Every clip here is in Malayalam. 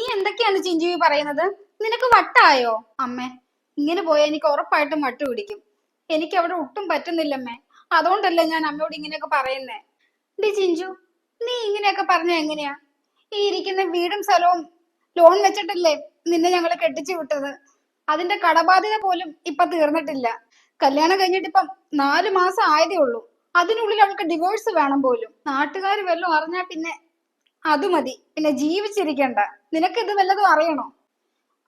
നീ എന്തൊക്കെയാണ് ചിഞ്ചുവി പറയുന്നത്? നിനക്ക് വട്ടായോ? അമ്മേ ഇങ്ങനെ പോയാൽ എനിക്ക് ഉറപ്പായിട്ടും വട്ട് പിടിക്കും. എനിക്ക് അവിടെ ഒട്ടും പറ്റുന്നില്ലമ്മേ. അതുകൊണ്ടല്ലേ ഞാൻ അമ്മയോട് ഇങ്ങനെയൊക്കെ പറയുന്നേ. ഡി ചിഞ്ചു നീ ഇങ്ങനെയൊക്കെ പറഞ്ഞ എങ്ങനെയാ? ഈ ഇരിക്കുന്ന വീടും സ്ഥലവും ലോൺ വെച്ചിട്ടല്ലേ നിന്നെ ഞങ്ങൾ കെട്ടിച്ചു വിട്ടത്? അതിന്റെ കടബാധ്യത പോലും ഇപ്പൊ തീർന്നിട്ടില്ല. കല്യാണം കഴിഞ്ഞിട്ട് ഇപ്പം നാലു മാസം ആയതേ ഉള്ളൂ. അതിനുള്ളിൽ അവൾക്ക് ഡിവോഴ്സ് വേണം പോലും. നാട്ടുകാർ വല്ലതും അറിഞ്ഞാ പിന്നെ അത് മതി. പിന്നെ ജീവിച്ചിരിക്കണ്ട. നിനക്ക് ഇത് വല്ലതും അറിയണോ?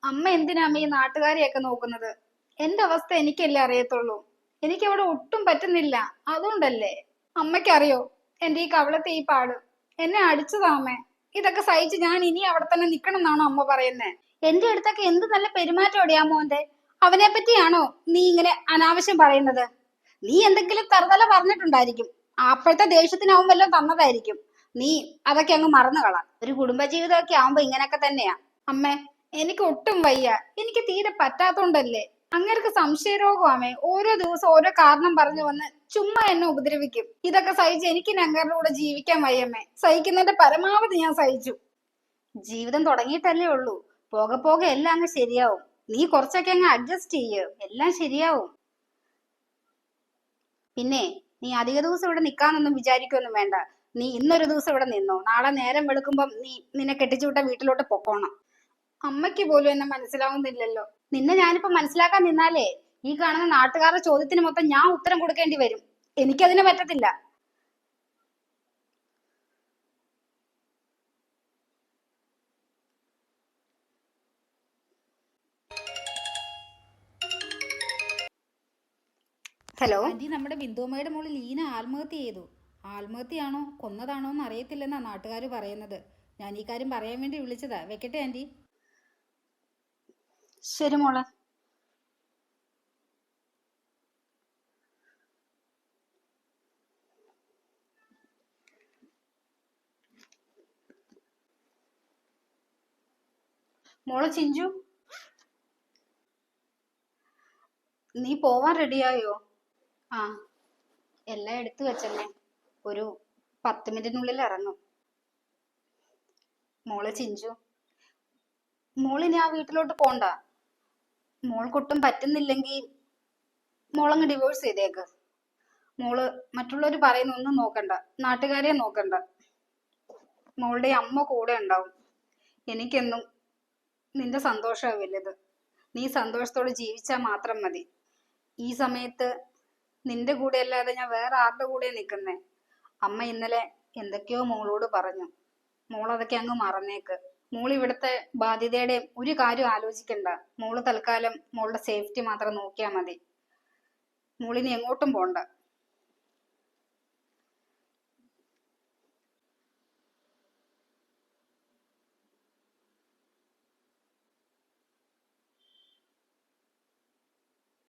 അമ്മ എന്തിനാ അമ്മ ഈ നാട്ടുകാരെയൊക്കെ നോക്കുന്നത്? എന്റെ അവസ്ഥ എനിക്കല്ലേ അറിയത്തുള്ളൂ. എനിക്ക് അവിടെ ഒട്ടും പറ്റുന്നില്ല. അതുകൊണ്ടല്ലേ? അമ്മയ്ക്കറിയോ? എന്റെ ഈ കവളത്തെ ഈ പാട്. എന്നെ അടിച്ചതാ അമ്മേ. ഇതൊക്കെ സഹിച്ച് ഞാൻ ഇനി അവിടെ തന്നെ നിക്കണം എന്നാണോ അമ്മ പറയുന്നേ? എന്റെ അടുത്തൊക്കെ എന്ത് നല്ല പെരുമാറ്റോടെയാ മോന്റെ? അവനെ പറ്റിയാണോ നീ ഇങ്ങനെ അനാവശ്യം പറയുന്നത്? നീ എന്തെങ്കിലും തറുതല പറഞ്ഞിട്ടുണ്ടായിരിക്കും. അപ്പോഴത്തെ ദേഷ്യത്തിന് അവൻ വല്ലതും തന്നതായിരിക്കും. നീ അതൊക്കെ അങ്ങ് മറന്നു കളാം. ഒരു കുടുംബജീവിതമൊക്കെ ആവുമ്പോ ഇങ്ങനൊക്കെ തന്നെയാ. അമ്മേ എനിക്ക് ഒട്ടും വയ്യ. എനിക്ക് തീരെ പറ്റാത്തോണ്ടല്ലേ? അങ്ങനക്ക് സംശയരോഗമാമേ. ഓരോ ദിവസം ഓരോ കാരണം പറഞ്ഞു വന്ന് ചുമ്മാ എന്നെ ഉപദ്രവിക്കും. ഇതൊക്കെ സഹിച്ച് എനിക്ക് ഞങ്ങളുടെ കൂടെ ജീവിക്കാൻ വയ്യമ്മേ. സഹിക്കുന്നതിന്റെ പരമാവധി ഞാൻ സഹിച്ചു. ജീവിതം തുടങ്ങിയിട്ടല്ലേ ഉള്ളൂ. പോകെ പോകെ എല്ലാം അങ്ങ് ശരിയാവും. നീ കുറച്ചൊക്കെ അങ്ങ് അഡ്ജസ്റ്റ് ചെയ്യ്. എല്ലാം ശരിയാവും. പിന്നെ നീ അധിക ദിവസം ഇവിടെ നിക്കാന്നൊന്നും വിചാരിക്കൊന്നും വേണ്ട. നീ ഇന്നൊരു ദിവസം ഇവിടെ നിന്നോ? നാളെ നേരം വെളുക്കുമ്പം നീ നിന്നെ കെട്ടിച്ചു വിട്ട വീട്ടിലോട്ട് പൊക്കോണം. അമ്മയ്ക്ക് പോലും എന്നെ മനസ്സിലാവുന്നില്ലല്ലോ. നിന്നെ ഞാനിപ്പോ മനസ്സിലാക്കാൻ നിന്നാലേ ഈ കാണുന്ന നാട്ടുകാരുടെ ചോദ്യത്തിന് മൊത്തം ഞാൻ ഉത്തരം കൊടുക്കേണ്ടി വരും. എനിക്കതിന് പറ്റത്തില്ല. ഹലോ? നമ്മുടെ ബിന്ദുമ്മയുടെ മുകളിൽ ലീന ആത്മഹത്യ ചെയ്തു. ആത്മഹത്യയാണോ? കൊന്നതാണോ എന്ന് അറിയത്തില്ലെന്നാണ് നാട്ടുകാർ പറയുന്നത്. ഞാൻ ഈ കാര്യം പറയാൻ വേണ്ടി വിളിച്ചതാ. വെക്കട്ടെ ആന്റി? ശരി മോളെ. മോളെ ചിഞ്ചു. നീ പോവാൻ റെഡിയായോ ആ എല്ലാം എടുത്തു വെച്ചെന്നെ ഒരു പത്ത് മിനിറ്റിനുള്ളിൽ ഇറങ്ങും. മോളെ ചിഞ്ചു. മോളിനി ആ വീട്ടിലോട്ട് പോണ്ട. മോൾക്കൊട്ടും പറ്റുന്നില്ലെങ്കിൽ മോളങ്ങ് ഡിവോഴ്സ് ചെയ്തേക്ക്. മോൾ മറ്റുള്ളവർ പറയുന്ന ഒന്നും നോക്കണ്ട. നാട്ടുകാരെ നോക്കണ്ട. മോളുടെ അമ്മ കൂടെ ഉണ്ടാവും. എനിക്കെന്നും നിന്റെ സന്തോഷമാണ് വലുത്. നീ സന്തോഷത്തോടെ ജീവിച്ചാൽ മാത്രം മതി. ഈ സമയത്ത് നിന്റെ കൂടെ അല്ലാതെ ഞാൻ വേറെ ആരുടെ കൂടെ നിൽക്കുന്നേ അമ്മ ഇന്നലെ എന്തൊക്കെയോ മോളോട് പറഞ്ഞു. മോൾ അതൊക്കെ അങ്ങ് മറന്നേക്ക്. മോൾ ഇവിടുത്തെ ബാധ്യതയുടെ ഒരു കാര്യം ആലോചിക്കണ്ട. മോൾ തൽക്കാലം മോളുടെ സേഫ്റ്റി മാത്രം നോക്കിയാൽ മതി. മോളിനി എങ്ങോട്ടും പോണ്ട.